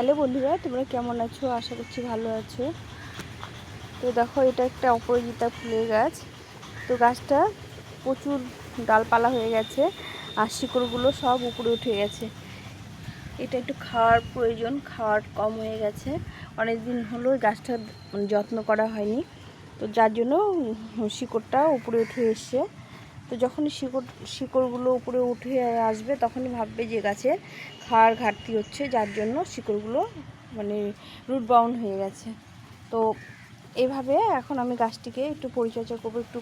Hello বন্ধুরা, তোমরা কেমন আছো? আশা করছি ভালো আছো। তো দেখো, এটা একটা অপরাজিতা ফুলের গাছ। তো গাছটা প্রচুর ডালপালা হয়ে গেছে আর শিকড়গুলো সব উপরে উঠে গেছে। এটা একটু খাওয়ার প্রয়োজন, খাওয়ার কম হয়ে গেছে। অনেক দিন হলো গাছটা মানে যত্ন করা হয়নি। তো যার জন্য শিকড়টা উপরে উঠে এসছে। তো যখনই শিকড়, শিকড়গুলো উপরে উঠে আসবে, তখনই ভাববে যে গাছের খাওয়ার ঘাটতি হচ্ছে, যার জন্য শিকড়গুলো মানে রুট বাউন্ড হয়ে গেছে। তো এইভাবে এখন আমি গাছটিকে একটু পরিচর্যা করব, একটু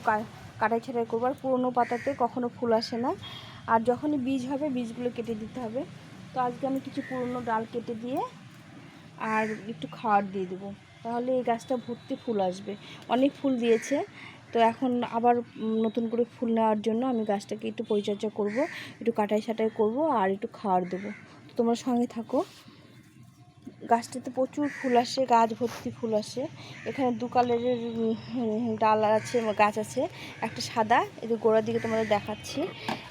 কাটাই ছাটাই করব। আর পুরোনো পাতাতে কখনো ফুল আসে না। আর যখনই বীজ হবে, বীজগুলো কেটে দিতে হবে। তো আজকে আমি কিছু পুরনো ডাল কেটে দিয়ে আর একটু খাওয়ার দিয়ে দেবো। তাহলে এই গাছটা ভর্তি ফুল আসবে। অনেক ফুল দিয়েছে। তো এখন আবার নতুন করে ফুল নেওয়ার জন্য আমি গাছটাকে একটু পরিচর্যা করব, একটু কাটাই ছাটাই করব আর একটু খাওয়ার দেবো। তো তোমরা সঙ্গে থাকো। গাছটাতে প্রচুর ফুল আসে, গাছ ভর্তি ফুল আসে। এখানে দু কালারের ডাল আছে, গাছ আছে। একটা সাদা, এই যে গোড়ার দিকে তোমাদের দেখাচ্ছি।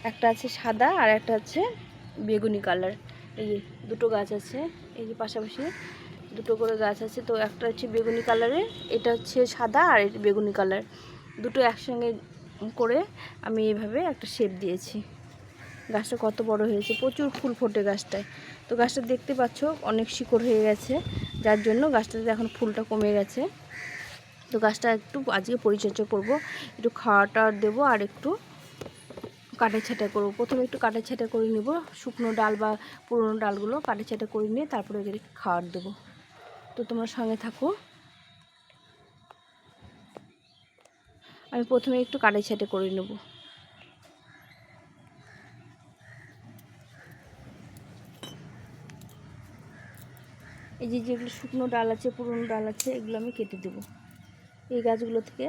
একটা আছে সাদা আর একটা আছে বেগুনি কালার। এই দুটো গাছ আছে, এই যে পাশাপাশি দুটো করে গাছ আছে। তো একটা হচ্ছে বেগুনি কালারের, এটা হচ্ছে সাদা আর বেগুনি কালার। দুটো একসঙ্গে করে আমি এভাবে একটা শেপ দিয়েছি। গাছটা কত বড় হয়েছে, প্রচুর ফুল ফোটে গাছটায়। তো গাছটা দেখতে পাচ্ছ, অনেক শিকড় হয়ে গেছে, যার জন্য গাছটাতে এখন ফুলটা কমে গেছে। তো গাছটা একটু আজকে পরিচর্যা করব, একটু খাওয়াটা দেবো আর একটু কাটা ছাটা করব। প্রথমে একটু কাটা ছাটা করে নেব, শুকনো ডাল বা পুরনো ডালগুলো কাটা ছাটা করে নিয়ে তারপরে এদের খাওয়ার দেবো। তো তোমরা সঙ্গে থাকো। আমি প্রথমে একটু কাটাই ছাটে করে নেব। এই যে যেগুলো শুকনো ডাল আছে, পুরনো ডাল আছে, এগুলো আমি কেটে দেবো। এই গাছগুলো থেকে,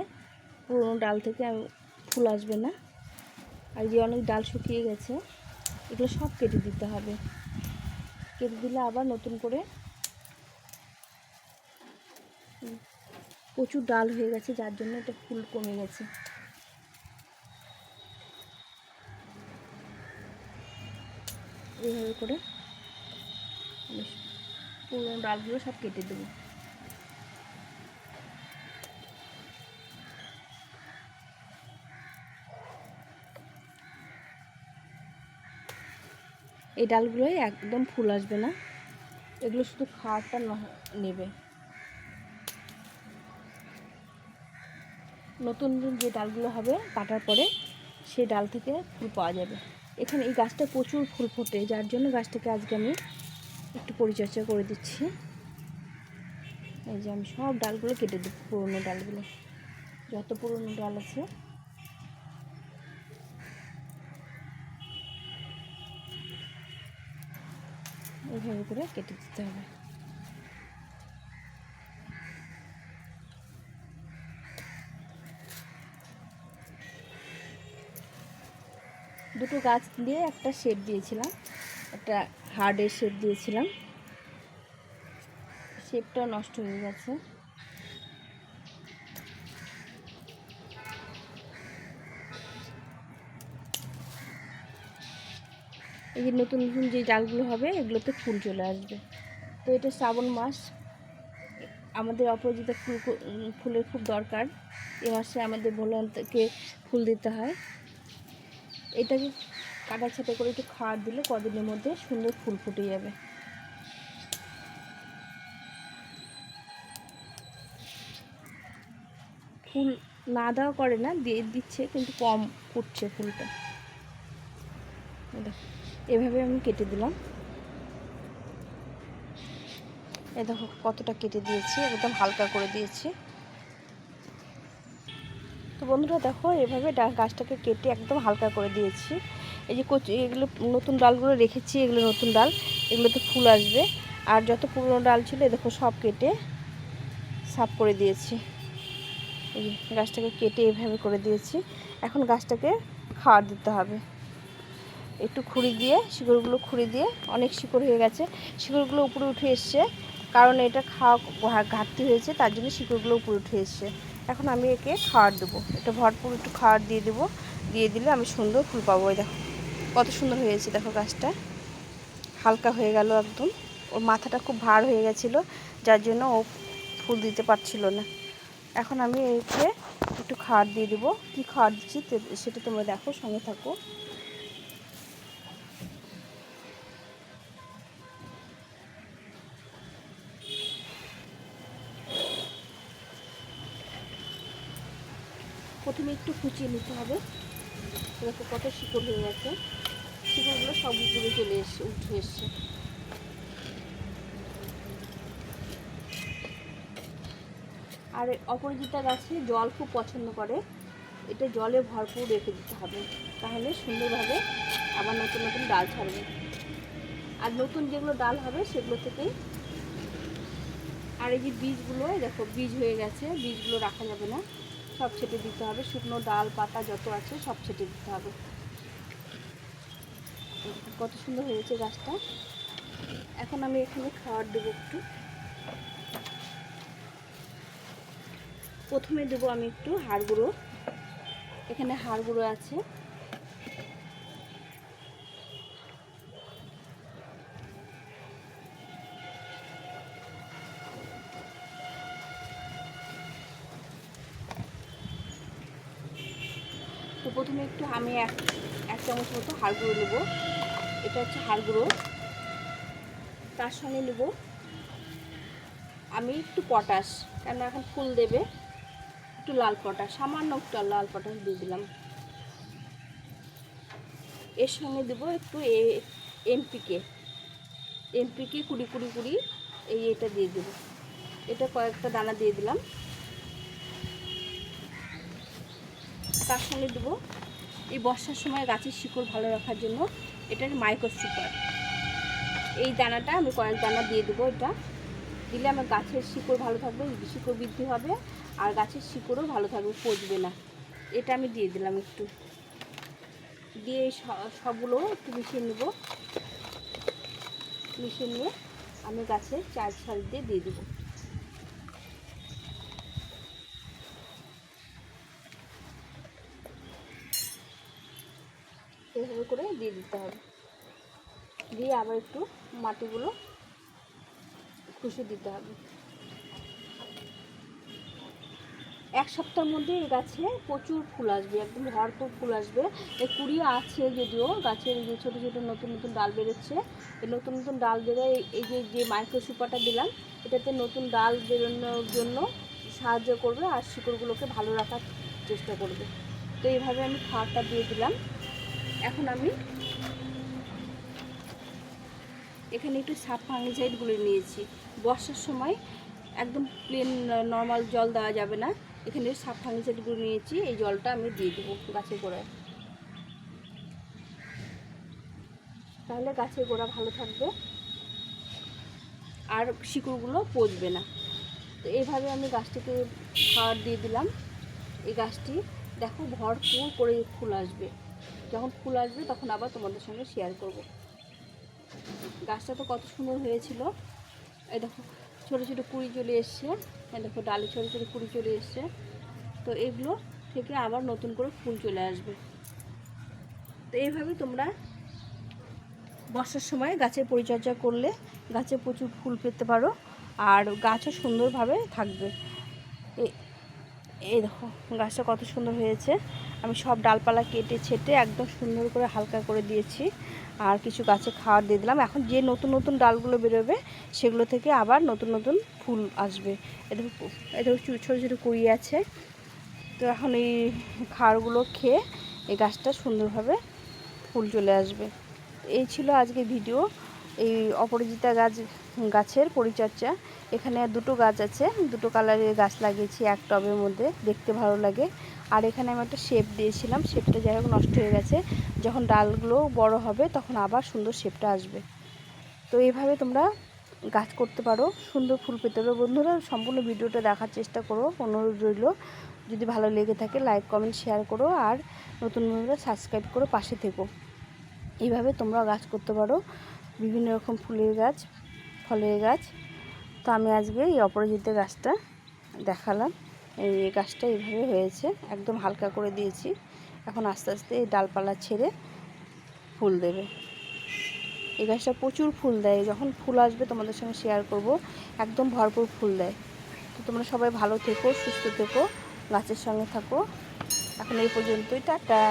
পুরনো ডাল থেকে আমি ফুল আসবে না। আর যে অনেক ডাল শুকিয়ে গেছে, এগুলো সব কেটে দিতে হবে। কেটে দিলে আবার নতুন করে প্রচুর ডাল হয়ে গেছে, যার জন্য এটা ফুল কমে গেছে। এইভাবে করে পুরোনো ডালগুলো সব কেটে দেবো। এই ডালগুলোই একদম ফুল আসবে না। এগুলো শুধু খাওয়ারটা নেবে। নতুন যে ডালগুলো হবে কাটার পরে সেই ডাল থেকে ফুল পাওয়া যাবে। এখানে এই গাছটা প্রচুর ফুল ফোটে, যার জন্য গাছটাকে আজকে আমি একটু পরিচর্যা করে দিচ্ছি। এই যে আমি সব ডালগুলো কেটে দেবো পুরোনো ডালগুলো। যত পুরোনো ডাল আছে। এইভাবে করে কেটে দিতে হবে। দুটো গাছ দিয়ে একটা শেপ দিয়েছিলাম, একটা হার্ডের শেপ দিয়েছিলাম। শেপটা নষ্ট হয়ে গেছে। এই যে নতুন নতুন যে ডালগুলো হবে, এগুলোতে ফুল চলে আসবে। তো এটা শ্রাবণ মাস। আমাদের অপরাজিতা ফুল ফুলের খুব দরকার। এ মাসে আমাদের ভোলান্তকে ফুল দিতে হয়। এটাকে কাটা ছাটা করে একটু খাওয়ার দিলে কদিনের মধ্যে সুন্দর ফুল ফুটে যাবে। ফুল না দেওয়া করে না, দিয়ে দিচ্ছে, কিন্তু কম ফুটছে ফুলটা। এভাবে আমি কেটে দিলাম। এ দেখো কতটা কেটে দিয়েছি একদম হালকা করে দিয়েছি। তো বন্ধুরা দেখো, এভাবে গাছটাকে কেটে একদম হালকা করে দিয়েছি। এই যে কচি, এগুলো নতুন ডালগুলো রেখেছি, এগুলো নতুন ডাল, এগুলোতে ফুল আসবে। আর যত পুরনো ডাল ছিল দেখো সব কেটে সাফ করে দিয়েছি। এই গাছটাকে কেটে এভাবে করে দিয়েছি। এখন গাছটাকে খাওয়ার দিতে হবে। একটু খুঁড়ি দিয়ে, শিকড়গুলো খুঁড়ি দিয়ে, অনেক শিকড় হয়ে গেছে। শিকড়গুলো উপরে উঠে এসছে, কারণ এটা খাওয়া ঘাটতি হয়েছে, তার জন্য শিকড়গুলো উপরে উঠে এসছে। এখন আমি একে খাওয়ার দেবো। একটু ভরপুর একটু খাওয়ার দিয়ে দেবো। দিয়ে দিলে আমি সুন্দর ফুল পাবো দেখো। কত সুন্দর হয়েছে, দেখো গাছটা। হালকা হয়ে গেল একদম। ওর মাথাটা খুব ভার হয়ে গেছিল, যার জন্য ও ফুল দিতে পারছিল না। এখন আমি একে একটু খাওয়ার দিয়ে দেবো। কী খাওয়ার দিচ্ছি সেটা তোমরা দেখো, সঙ্গে থাকো প্রথমে একটু কুচিয়ে নিতে হবে। দেখো কত শিকড় হয়ে গেছে। শিকড়গুলো সব উপরে চলে এসছে উঠে এসছে। আর অপরাজিতা গাছে জল খুব পছন্দ করে, এটা জলে ভরপুর রেখে দিতে হবে। তাহলে সুন্দরভাবে আবার নতুন নতুন ডাল ছাড়বে। আর নতুন যেগুলো ডাল হবে, সেগুলো থেকেই আর এই যে বীজগুলো, দেখো বীজ হয়ে গেছে। বীজগুলো রাখা যাবে না। সব ছেটে দিতে হবে। শুকনো ডাল, পাতা যত আছে সব ছেটে দিতে হবে। কত সুন্দর হয়েছে গাছটা। এখন আমি এখানে খাওয়ার দেবো একটু। প্রথমে দেবো আমি একটু হাড় গুঁড়ো। এখানে হাড় গুঁড়ো আছে। তো প্রথমে একটু আমি এক এক চামচ মতো হাড় গুঁড়ো নেব। এটা হচ্ছে হাড় গুঁড়ো। তার সঙ্গে নেব আমি একটু পটাশ কেন এখন ফুল দেবে। একটু লাল পটাশ, সামান্য একটু লাল পটাশ দিয়ে দিলাম। এর সঙ্গে দেবো একটু এ, এমপিকে। এমপিকে কুড়ি কুড়ি কুড়ি এই এটা দিয়ে দেবো। এটা কয়েকটা দানা দিয়ে দিলাম। তার সঙ্গে দেবো। এই বর্ষার সময় গাছের শিকড় ভালো রাখার জন্য এটার মাইক্রো সুপার এই দানাটা আমি কয়েক দানা দিয়ে দেবো এটা। দিলে আমার গাছের শিকড় ভালো থাকবে শিকড় বৃদ্ধি হবে, আর গাছের শিকড়ও ভালো থাকবে, পচবে না। এটা আমি দিয়ে দিলাম একটু। দিয়ে সবগুলো একটু মিশিয়ে নেব। মিশিয়ে নিয়ে আমি গাছের চার সাইড দিয়ে দিয়ে দেবো। এভাবে করে দিয়ে দিতে হবে। দিয়ে আবার একটু মাটিগুলো খুশি দিতে হবে। এক সপ্তাহের মধ্যে এই গাছে প্রচুর ফুল আসবে, একদম ভরপুর ফুল আসবে। এই কুড়ি আছে যদিও গাছের যে ছোটো ছোটো নতুন নতুন ডাল বেরোচ্ছে, এই নতুন নতুন ডাল বেরোয়, এই- যে যে মাইক্রো সুপারটা দিলাম, এটাতে নতুন ডাল বেরোনোর জন্য সাহায্য করবে আর শিকড়গুলোকে ভালো রাখার চেষ্টা করবে। তো এইভাবে আমি খাবারটা দিয়ে দিলাম। এখন আমি এখানে একটু সাপ ফাঙ্গিসাইডগুলো নিয়েছি। বর্ষার সময় একদম প্লেন নর্মাল জল দেওয়া যাবে না। এখানে সাপ ফাঙ্গিসাইডগুলো নিয়েছি, এই জলটা আমি দিয়ে দেবো গাছের গোড়ায়। তাহলে গাছের গোড়া ভালো থাকবে। আর শিকড়গুলো পচবে না। তো এইভাবে আমি গাছটিকে খাবার দিয়ে দিলাম। এই গাছটি দেখো ভরপুর করে ফুল আসবে। যখন ফুল আসবে তখন আবার তোমাদের সঙ্গে শেয়ার করব। গাছটা তো কত সুন্দর হয়েছিল। এই দেখো, ছোটো ছোটো কুড়ি চলে এসছে। এই দেখো, ডালে ছোটো ছোটো কুড়ি চলে এসছে। তো এগুলো থেকে আবার নতুন করে ফুল চলে আসবে। তো এইভাবে তোমরা বর্ষার সময় গাছের পরিচর্যা করলে গাছে প্রচুর ফুল পেতে পারো আর গাছও সুন্দরভাবে থাকবে। এই দেখো, গাছটা কত সুন্দর হয়েছে। আমি সব ডালপালা কেটে ছেটে একদম সুন্দর করে হালকা করে দিয়েছি। আর কিছু গাছে খাবার দিয়ে দিলাম। এখন যে নতুন নতুন ডালগুলো বেরোবে, সেগুলো থেকে আবার নতুন নতুন ফুল আসবে। এ দেখো এ দেখো ছোটো ছোটো কুড়ি আছে। তো এখন এই খাবারগুলো খেয়ে এই গাছটা সুন্দরভাবে ফুল চলে আসবে। এই ছিল আজকে ভিডিও। এই অপরাজিতা গাছ, গাছের পরিচর্যা। এখানে দুটো গাছ আছে। দুটো কালারের গাছ লাগিয়েছি, এক টবের মধ্যে। দেখতে ভালো লাগে। আর এখানে আমি একটা শেপ দিয়েছিলাম শেপটা যাই হোক নষ্ট হয়ে গেছে। যখন ডালগুলো বড় হবে তখন আবার সুন্দর শেপটা আসবে। তো এইভাবে তোমরা গাছ করতে পারো, সুন্দর ফুল পেতে পারো। বন্ধুরা, সম্পূর্ণ ভিডিওটা দেখার চেষ্টা করো, অনুরোধ রইল। যদি ভালো লেগে থাকে লাইক কমেন্ট শেয়ার করো আর নতুন বন্ধুরা সাবস্ক্রাইব করো পাশে থেকো। এইভাবে তোমরা গাছ করতে পারো, বিভিন্ন রকম ফুলের গাছ, ফলের গাছ। তো আমি আজকে এই অপরাজিত গাছটা দেখালাম। এই গাছটা এইভাবে হয়েছে, একদম হালকা করে দিয়েছি। এখন আস্তে আস্তে এই ডালপালা ছেড়ে ফুল দেবে। এই গাছটা প্রচুর ফুল দেয়, যখন ফুল আসবে তোমাদের সঙ্গে শেয়ার করব, একদম ভরপুর ফুল দেয়। তো তোমরা সবাই ভালো থেকো, সুস্থ থেকো, গাছের সঙ্গে থাকো। এখন এই পর্যন্তই, টাটা!